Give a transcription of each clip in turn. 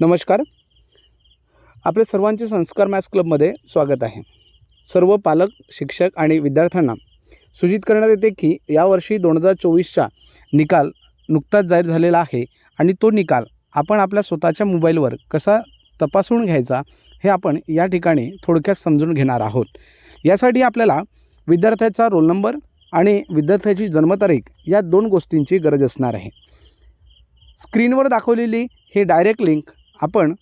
नमस्कार. आपल्या सर्वांचे संस्कार मॅथ्स क्लबमध्ये स्वागत आहे. सर्व पालक शिक्षक आणि विद्यार्थ्यांना सूचित करण्यात येते की यावर्षी दोन हजार चोवीसचा निकाल नुकताच जाहीर झालेला आहे आणि तो निकाल आपण आपल्या स्वतःच्या मोबाईलवर कसा तपासून घ्यायचा हे आपण या ठिकाणी थोडक्यात समजून घेणार आहोत. यासाठी आपल्याला विद्यार्थ्याचा रोल नंबर आणि विद्यार्थ्याची जन्मतारीख या दोन गोष्टींची गरज असणार आहे. स्क्रीनवर दाखवलेली हे डायरेक्ट लिंक आपण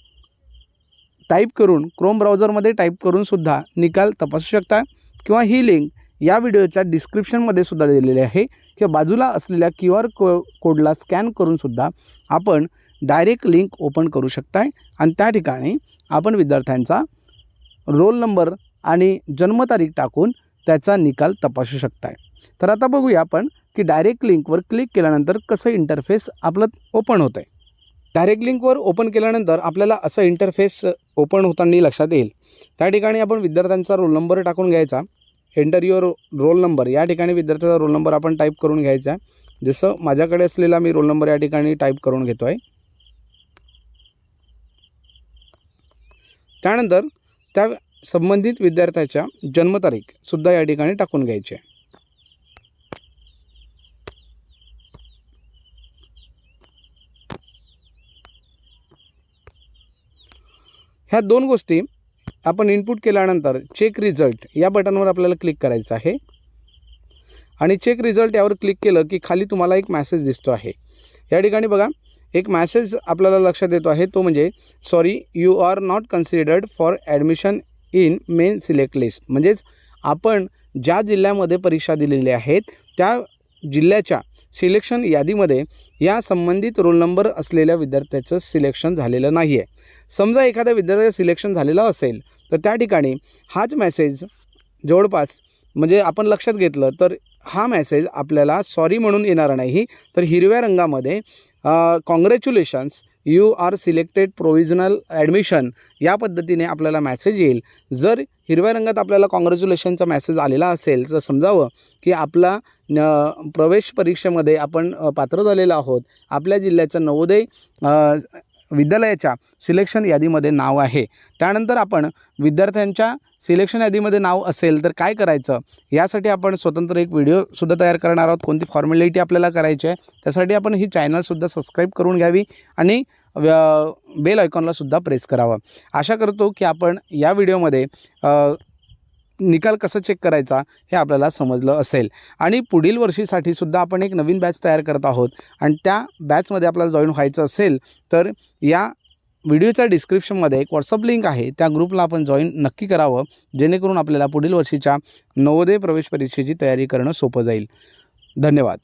टाईप करून क्रोम ब्राउझरमध्ये टाईप करूनसुद्धा निकाल तपासू शकता किंवा ही लिंक या व्हिडिओच्या डिस्क्रिप्शनमध्ये सुद्धा दिलेली आहे. किंवा बाजूला असलेल्या क्यू आर को कोडला स्कॅन करूनसुद्धा आपण डायरेक्ट लिंक ओपन करू शकताय. आणि त्या ठिकाणी आपण विद्यार्थ्यांचा रोल नंबर आणि जन्मतारीख टाकून त्याचा निकाल तपासू शकताय. तर आता बघूया आपण की डायरेक्ट लिंकवर क्लिक केल्यानंतर कसं इंटरफेस आपलं ओपन होतं आहे डायरेक्ट लिंकवर ओपन केल्यानंतर आपल्याला असं इंटरफेस ओपन होताना लक्षात येईल. त्या ठिकाणी आपण विद्यार्थ्यांचा रोल नंबर टाकून घ्यायचा. एंटर युअर रोल नंबर या ठिकाणी विद्यार्थ्याचा रोल नंबर आपण टाईप करून घ्यायचा. जसं माझ्याकडे असलेला मी रोल नंबर या ठिकाणी टाईप करून घेतो आहे त्यानंतर त्या संबंधित विद्यार्थ्याच्या जन्मतारीखसुद्धा या ठिकाणी टाकून घ्यायची आहे. ह्या दोन गोष्टी आपण इनपुट केल्यानंतर चेक रिझल्ट या बटनवर आपल्याला क्लिक करायचं आहे. आणि चेक रिझल्ट यावर क्लिक केलं की खाली तुम्हाला एक मॅसेज दिसतो आहे. या ठिकाणी बघा एक मॅसेज आपल्याला लक्षात येतो आहे तो म्हणजे sorry you are not considered for admission in main select list म्हणजेच आपण ज्या जिल्ह्यामध्ये परीक्षा दिलेल्या आहेत त्या जिल्ह्याच्या सिलेक्शन यादीमध्ये या संबंधित रोल नंबर असलेल्या विद्यार्थ्याचं सिलेक्शन झालेलं नाही आहे समजा एखाद्या विद्यार्थ्याचं सिलेक्शन झालेलं असेल तर त्या ठिकाणी हाच मेसेज जवळपास म्हणजे आपण लक्षात घेतलं तर हा मेसेज आपल्याला सॉरी म्हणून येणार नाही. तर हिरव्या रंगामध्ये congratulations you are selected provisional admission या पद्धतीने आपल्याला मॅसेज येईल. जर हिरव्या रंगात आपल्याला कॉंग्रॅच्युलेशनचा मॅसेज आलेला असेल तर समजावं की आपला न प्रवेश परीक्षेमध्ये आपण पात्र झालेलो आहोत. आपल्या जिल्ह्याचं नवोदय विद्यालयाच्या सिलेक्शन यादीमध्ये नाव आहे. त्यानंतर आपण विद्यार्थ्यांच्या सिलेक्शन यादीमध्ये नाव असेल तर काय करायचं? यासाठी आपण स्वतंत्र एक व्हिडिओसुद्धा तयार करणार आहोत. कोणती फॉर्मॅलिटी आपल्याला करायची आहे त्यासाठी आपण ही चॅनलसुद्धा सबस्क्राईब करून घ्यावी आणि बेल आयकॉनलासुद्धा प्रेस करावं. आशा करतो की आपण या व्हिडिओमध्ये निकाल कसा चेक करायचा हे आपल्याला समजलं असेल. आणि पुढील वर्षीसाठी सुद्धा आपण एक नवीन बॅच तयार करत आहोत. आणि त्या बॅचमध्ये आपल्याला जॉईन व्हायचं असेल तर या व्हिडिओच्या डिस्क्रिप्शनमध्ये एक व्हॉट्सअप लिंक आहे. त्या ग्रुपला आपण जॉईन नक्की करावं जेणेकरून आपल्याला पुढील वर्षीच्या नवोदय प्रवेश परीक्षेची तयारी करणं सोपं जाईल. धन्यवाद.